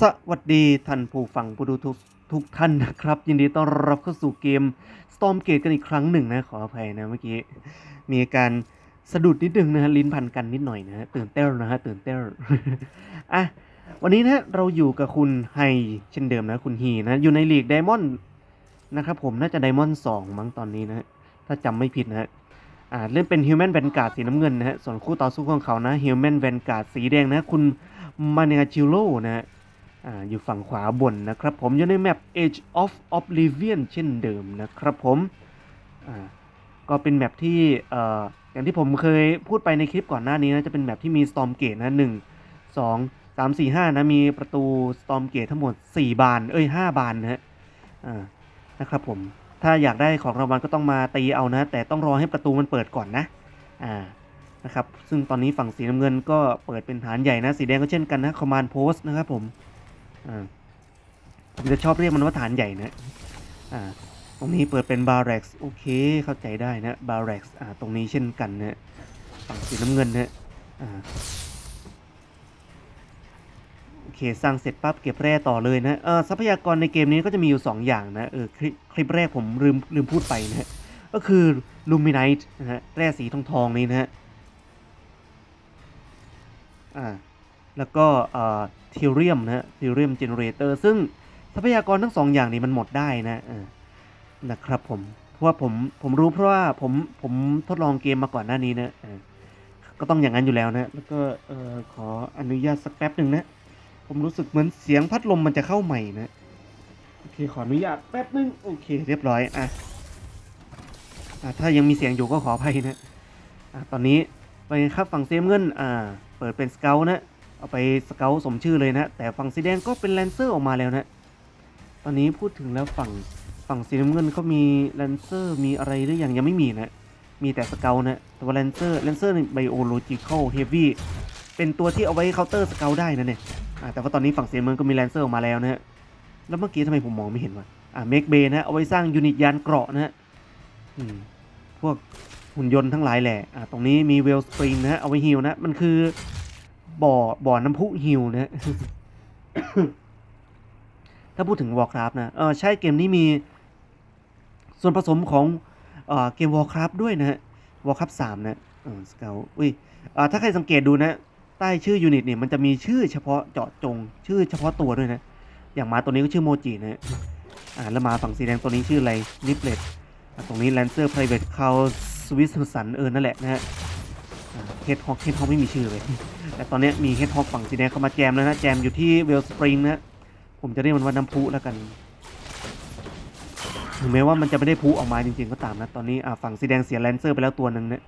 สวัสดีท่านผู้ฟังผู้ดูทุกทุกท่านนะครับ ยินดีต้อนรับเข้าสู่เกม Storm Gate กันอีกครั้งหนึ่งนะ ขออภัยนะเมื่อกี้ มีการสะดุดนิดนึงนะฮะลิ้นพันกันนิดหน่อยนะฮะตื่นเต้นนะฮะตื่นเต้นอะวันนี้นะเราอยู่กับคุณไฮเช่นเดิมนะคุณฮีนะ อยู่ในลีกไดมอนด์นะครับผมน่าจะไดมอนด์สองมั้งตอนนี้นะถ้าจำไม่ผิดนะฮะอ่าเล่นเป็น Human Vanguard สีน้ำเงินนะฮะส่วนคู่ต่อสู้ของเขานะ Human Vanguard สีแดงนะ คุณมาเนจิโร่นะฮะ อยู่ฝั่งขวาบนนะครับ ผมอยู่ในแมป Age of Oblivion เช่นเดิมนะครับผมก็เป็นแมปที่ออย่างที่ผมเคยพูดไปในคลิปก่อนหน้านี้นะจะเป็นแมปที่มี Storm Gate นะหนึ่งสองสามสี่ห้านะมีประตู Storm Gate ทั้งหมด 4 บาน เอ้ย 5 บานนะฮะนะครับผมถ้าอยากได้ของรางวัลก็ต้องมาตีเอานะ แต่ต้องรอให้ประตูมันเปิดก่อนนะอ่านะครับซึ่งตอนนี้ฝั่งสีน้ำเงินก็เปิดเป็นฐานใหญ่นะ สีแดงก็เช่นกันนะ Command Post นะครับผม ผมจะชอบเรียกมันว่าฐานใหญ่นะอ่าตรงนี้เปิดเป็นบาร์เร็กซ์โอเคเข้าใจได้นะบาร์เร็กซ์อ่าตรงนี้เช่นกันนะฝั่งสีน้ำเงินนะอ่าโอเคสร้างเสร็จปั๊บเก็บแร่ต่อเลยนะเออทรัพยากรในเกมนี้ก็จะมีอยู่ 2 อย่างนะเออคลิปคลิปแรกผมลืมลืมพูดไปนะก็คือลูมิ n น t e นะฮะแร่สีทองทองนี้นะฮะอ่า แล้วก็เอ่อเทเรียมนะฮะเทเรียมเจเนเรเตอร์ซึ่งทรัพยากรทั้งสองอย่างนี้มันหมดได้นะนะครับผมเพราะว่าผมผมรู้เพราะว่าผมผมทดลองเกมมาก่อนหน้านี้นะก็ต้องอย่างนั้นอยู่แล้วนะ แล้วก็เอ่อขออนุญาตสักแป๊บหนึ่งนะ ผมรู้สึกเหมือนเสียงพัดลมมันจะเข้าใหม่นะโอเคขออนุญาตแป๊บหนึงโอเค เรียบร้อยอะอะถ้ายังมีเสียงอยู่ก็ขออภัยนะอะตอนนี้ไปครับฝั่งเซมเงินอ่าเปิดเป็นสเกลนะ เอาไปสเกลสมชื่อเลยนะ แต่ฝั่งสีแดงก็เป็นแลนเซอร์ออกมาแล้วนะ ตอนนี้พูดถึงแล้วฝั่งฝั่งสีน้ำเงินเขามีแลนเซอร์มีอะไรหรือยังยังไม่มีนะ มีแต่สเกลนะ แต่ว่าแลนเซอร์แลนเซอร์ไบโอโลจิคอลเฮฟวี่เป็นตัวที่เอาไว้เคาน์เตอร์สเกลได้นะเนี่ยแต่ว่าตอนนี้ฝั่งสีน้ำเงินก็มีแลนเซอร์ออกมาแล้วนะแล้วเมื่อกี้ทำไมผมมองไม่เห็นวะอ่าเมกเบนะฮะเอาไว้สร้างยูนิตยานเกราะนะฮะอืมพวกหุ่นยนต์ทั้งหลายแหละอ่าตรงนี้มีเวลสปริงนะฮะเอาไว้ฮิลนะ มันคือ บ่อบ่อน้ำพุฮิวนะถ้าพูดถึง Warcraft นะเออใช่เกมนี้มีส่วนผสมของเออเกม Warcraft ด้วยนะฮะ Warcraft 3 นะเออสเกลอุ้ยอ่าถ้าใครสังเกตดูนะ ใต้ชื่อยูนิตเนี่ยมันจะมีชื่อเฉพาะเจาะจง ชื่อเฉพาะตัวด้วยนะ อย่างมาตัวนี้ก็ชื่อโมจินะฮะอ่าแล้วมาฝั่งสีแดงตัวนี้ชื่ออะไรนิปเลตตรงนี้ Lancer Private c o w Swiss สันเออนั่นแหละนะฮะ เฮดฮอกเฮดฮอกไม่มีชื่อเลย แต่ตอนนี้มีเฮดฮอกฝั่งสีแดงเข้ามาแจมแล้วนะแจมอยู่ที่เวลสปริงนะผมจะเรียกมันว่าน้ำพุแล้วกันถึงแม้ว่ามันจะไม่ได้พุออกมาจริงๆก็ตามนะตอนนี้อ่าฝั่งสีแดงเสียแลนเซอร์ไปแล้วตัวหนึ่งนะ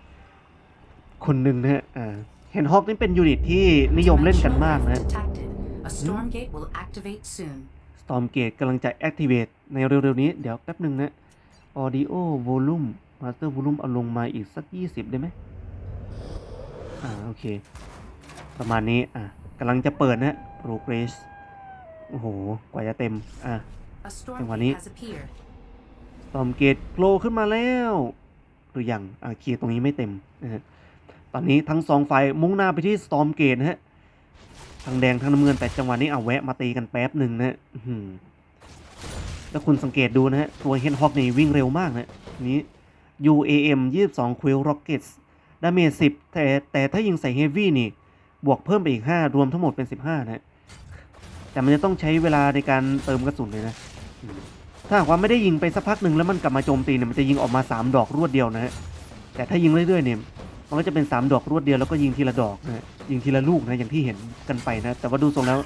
คนหนึ่งนะฮะอ่าเฮดฮอกนี่เป็นยูนิตที่นิยมเล่นกันมากนะ Detected. A storm gate will activate soon. Storm Gate กำลังจะ activate ในเร็วๆนี้ เดี๋ยวแป๊บหนึ่งนะ Audio Volume Master Volume เอาลงมาอีกสัก 20 ได้ไหม อ่าโอเค ประมาณนี้อะกำลังจะเปิดนะ Progress โอ้โห กว่าจะเต็ม อะ A storm Yung gate mani. has appeared. Storm Gate โผล่ขึ้นมาแล้วหรือยังอ่าเคลียร์ตรงนี้ไม่เต็มนะฮะตอนนี้ทั้งสองฝ่ายมุ่งหน้าไปที่ Storm Gate นะฮะทางแดงทางน้ำเงินแต่จังหวะนี้เอาแวะมาตีกันแป๊บหนึ่งนะฮะอื้อหือแล้วคุณสังเกตดูนะฮะ ตัวเฮนฮอกนี่วิ่งเร็วมากนะนี้ UAM 22 Quill Rockets ดาเมจ10แต่แต่ถ้ายิงใส่ Heavy นี่ บวกเพิ่มไปอีก 5 รวมทั้งหมดเป็น 15นะฮะแต่มันจะต้องใช้เวลาในการเติมกระสุนเลยนะ ถ้าหากว่าไม่ได้ยิงไปสักพักหนึ่งแล้วมันกลับมาโจมตีเนี่ยมันจะยิงออกมา 3 ดอกรวดเดียวนะฮะ แต่ถ้ายิงเรื่อยๆเนี่ย มันก็จะเป็น 3 ดอกรวดเดียวแล้วก็ยิงทีละดอกนะยิงทีละลูกนะอย่างที่เห็นกันไปนะ แต่ว่าดูทรงแล้ว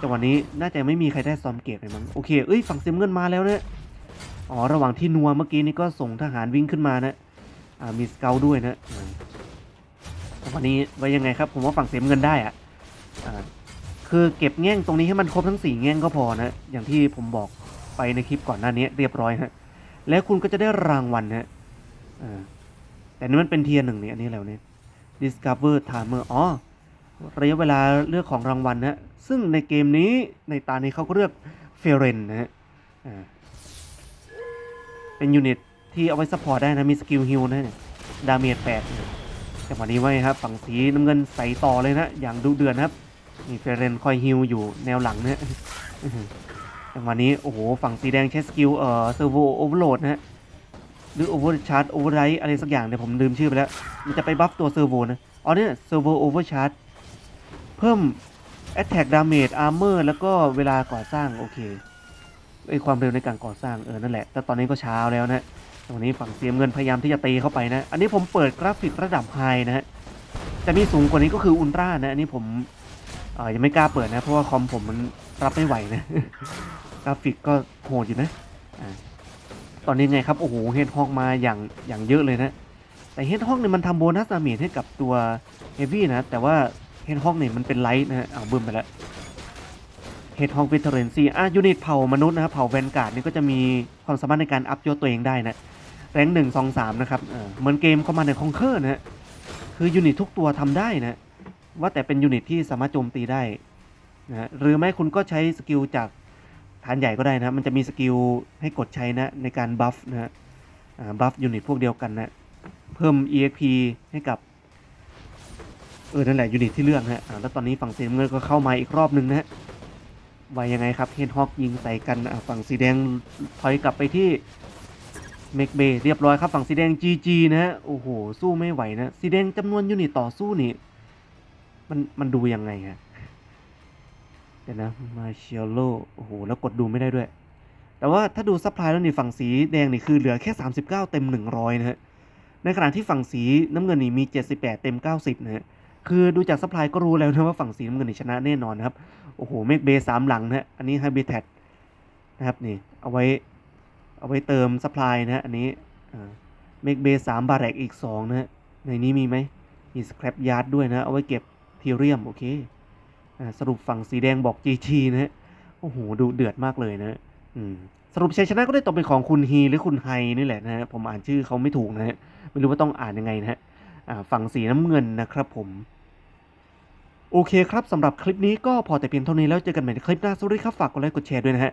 จังหวะนี้น่าจะไม่มีใครได้ซอมเกตเลยมั้ง โอเค เอ้ยฝั่งเซมเงินมาแล้วนะอ๋อ ระหว่างที่นัวเมื่อกี้นี่ก็ส่งทหารวิ่งขึ้นมานะ อ่า มีสเกลด้วยนะ วะนี้ไว้ยังไงครับ ผมว่าฝั่งเซมเงินได้อะอ่าคือเก็บแง่งตรงนี้ให้มันครบทั้งสี่แง่งก็พอนะอย่างที่ผมบอกไปในคลิปก่อนหน้านี้เรียบร้อยฮะแล้วคุณก็จะได้รางวัลนะแต่นี่มันเป็นเทียร์หนึ่งนี่อันนี้แล้วเนี่ย Discover Timer อ๋อระยะเวลาเลือกของรางวัลนะซึ่งในเกมนี้ในตานี้เขาก็เลือกเฟรนนะฮะเป็นยูนิตที่เอาไว้ซัพพอร์ตได้นะ มีสกิลฮิลนะดาเมจแปด จังหวะนี้ไว้ครับ ฝั่งสีน้ำเงินใส่ต่อเลยนะ อย่างดุเดือดนครับมีเฟรเรนคอยฮิลอยู่แนวหลังเนี่ยจังหวะนี้โอ้โหฝั่งสีแดงใช้สกิลเอ่อเซอร์โวโอเวอร์โหลดนะฮะหรือโอเวอร์ชาร์จโอเวอร์ไรอะไรสักอย่างเนี่ยผมลืมชื่อไปแล้ว มันจะไปบัฟตัวเซอร์โวนะอ๋อเนี่ยเซอร์โวโอเวอร์ชาร์จเพิ่ม Attack Damage Armor แล้วก็เวลาก่อสร้าง โอเคไอความเร็วในการก่อสร้างเออนั่นแหละ แต่ตอนนี้ก็เช้าแล้วนะ รงนี้ฝั่งเสียมเงินพยายามที่จะตีเข้าไปนะ อันนี้ผมเปิดกราฟิกระดับไฮนะฮะจะมีสูงกว่านี้ก็คืออุลตร้านะ อันนี้ผมยังไม่กล้าเปิดนะ เพราะว่าคอมผมมันรับไม่ไหวนะกราฟิกก็โหดอยู่นะอ่าตอนนี้ไงครับ โอ้โหเฮดฮอกมาอย่างอย่างเยอะเลยนะ แต่เฮดฮอกเนี่ยมันทำโบนัสดาเมจให้กับตัวเฮฟวี่นะ แต่ว่าเฮดฮอกเนี่ยมันเป็นไลท์นะฮะเอาบึ้มไปแล้วเฮดฮอกวิเทอร์เรนซีอะยูนิตเผ่ามนุษย์นะครับเผ่าแวนการ์ดนี่ก็จะมีความสามารถในการอัพยศตัวเองได้นะ แรงหนึ่งสองสามนะครับเหมือนเกมคอมมาในคองเคอร์นะฮะคือยูนิตทุกตัวทำได้นะว่าแต่เป็นยูนิตที่สามารถโจมตีได้นะหรือไม่คุณก็ใช้สกิลจากฐานใหญ่ก็ได้นะมันจะมีสกิลให้กดใช้นะในการบัฟนะฮะบัฟยูนิตพวกเดียวกันนะเพิ่ม EXP ให้กับเออนั่นแหละยูนิตที่เลือกนะฮะแล้วตอนนี้ฝั่งสีน้ำเงินก็เข้ามาอีกรอบหนึ่งนะฮะวายังไงครับเฮนฮอกยิงใส่กันฝั่งสีแดงถอยกลับไปที่ เมกเบย์เรียบร้อยครับฝั่งสีแดง GG นะฮะโอ้โห สู้ไม่ไหวนะสีแดงจำนวนยูนิตต่อสู้นี่ มันมันดูยังไงฮะเดี๋ยวนะมาเชลโลโอ้โห แล้วกดดูไม่ได้ด้วย แต่ว่าถ้าดูซัพพลายแล้วนี่ฝั่งสีแดงนี่คือเหลือแค่ 39 เต็ม 100 นะฮะในขณะที่ฝั่งสีน้ำเงินนี่มี 78 เต็ม 90 นะฮะคือดูจากซัพพลายก็รู้แล้วนะว่าฝั่งสีน้ำเงินนี่ชนะแน่นอนนะครับ โอ้โห เมกเบย์สามหลังนะฮะอันนี้ไฮเบทนะครับนี่เอาไว้ เอาไว้เติมซัพพลายนะฮะอันนี้เมกเบสามบาแรกอีก 2 นะฮะในนี้มีไหมมีสครับยาร์ดด้วยนะ เอาไว้เก็บทีเรียม โอเคอ่าสรุปฝั่งสีแดงบอก GT นะฮะโอ้โห ดูเดือดมากเลยนะอืมสรุปชัยชนะก็ได้ตกเป็นของคุณฮีหรือคุณไฮนี่แหละนะฮะผมอ่านชื่อเขาไม่ถูกนะฮะไม่รู้ว่าต้องอ่านยังไงนะฮะอ่าฝั่งสีน้ำเงินนะครับผม โอเคครับสำหรับคลิปนี้ก็พอแต่เพียงเท่านี้แล้วเจอกันใหม่ในคลิปหน้าสวัสดีครับ ฝากกดไลค์กดแชร์ด้วยนะฮะ